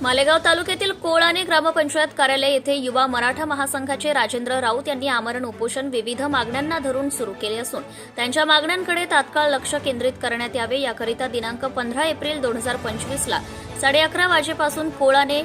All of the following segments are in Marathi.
मालेगाव तालुक्यातील कोळाने ग्रामपंचायत कार्यालय येथे युवा मराठा महासंघाचे राजेंद्र राऊत यांनी आमरण उपोषण विविध मागण्यांना धरून सुरू केले असून त्यांच्या मागण्यांकडे तात्काळ लक्ष केंद्रित करण्यात यावे याकरिता दिनांक पंधरा एप्रिल दोन हजार पंचवीसला साडे अकरा वाजेपासून कोळाने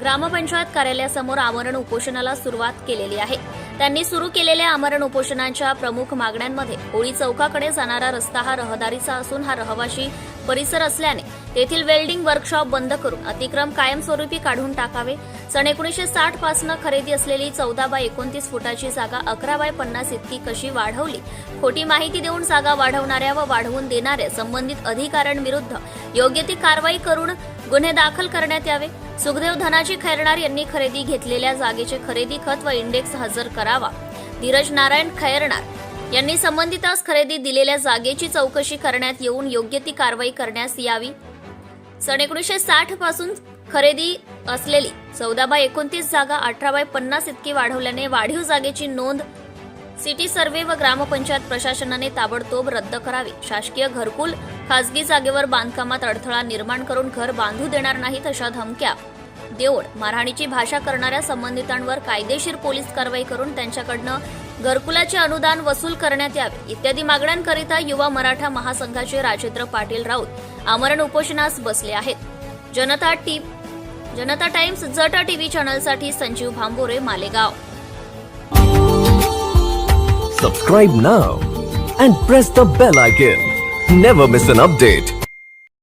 ग्रामपंचायत कार्यालयासमोर आमरण उपोषणाला सुरुवात केलेली आहे. त्यांनी सुरू केलेल्या आमरण उपोषणाच्या प्रमुख मागण्यांमध्ये होळी चौकाकडे जाणारा रस्ता हा रहदारीचा असून हा रहवाशी परिसर असल्याने तेथील वेल्डिंग वर्कशॉप बंद करून अतिक्रम कायमस्वरूपी काढून टाकावे. सन एकोणीसशे साठ पासनं खरेदी असलेली चौदा बाय एकोणतीस फुटाची जागा अकरा बाय पन्नास इतकी कशी वाढवली? खोटी माहिती देऊन जागा वाढवणाऱ्या व वाढवून देणाऱ्या संबंधित अधिकाऱ्यांविरुद्ध योग्य ती कारवाई करून गुन्हे दाखल करण्यात यावे. सुखदेव धनाजी खैरणार यांनी खरेदी घेतलेल्या जागेचे खरेदी खत व इंडेक्स हजर करावा. धीरज नारायण खैरणार यांनी संबंधितास खरेदी दिलेल्या जागेची चौकशी करण्यात येऊन योग्य ती कारवाई करण्यास यावी. सन एकोणीसशे साठपासून खरेदी असलेली चौदा बाय एकोणतीस जागा अठरा बाय पन्नास इतकी वाढवल्याने वाढीव जागेची नोंद सिटी सर्व्हे व ग्रामपंचायत प्रशासनाने ताबडतोब रद्द करावी. शासकीय घरकुल खासगी जागेवर बांधकामात अडथळा निर्माण करून घर बांधू देणार नाहीत अशा धमक्या देऊळ. मारहाणीची भाषा करणाऱ्या संबंधितांवर कायदेशीर पोलीस कारवाई करून त्यांच्याकडनं घरकुलाचे अनुदान वसूल करण्यात यावे इत्यादी मागण्यांकरिता युवा मराठा महासंघाचे राजेंद्र पाटील राऊत आमरण उपोषणास बसले आहेत. जनता टी जनता टाइम्स जटा TV चॅनलसाठी Sanjeev Bhambore Malegaon. Subscribe now and press the bell icon never miss an update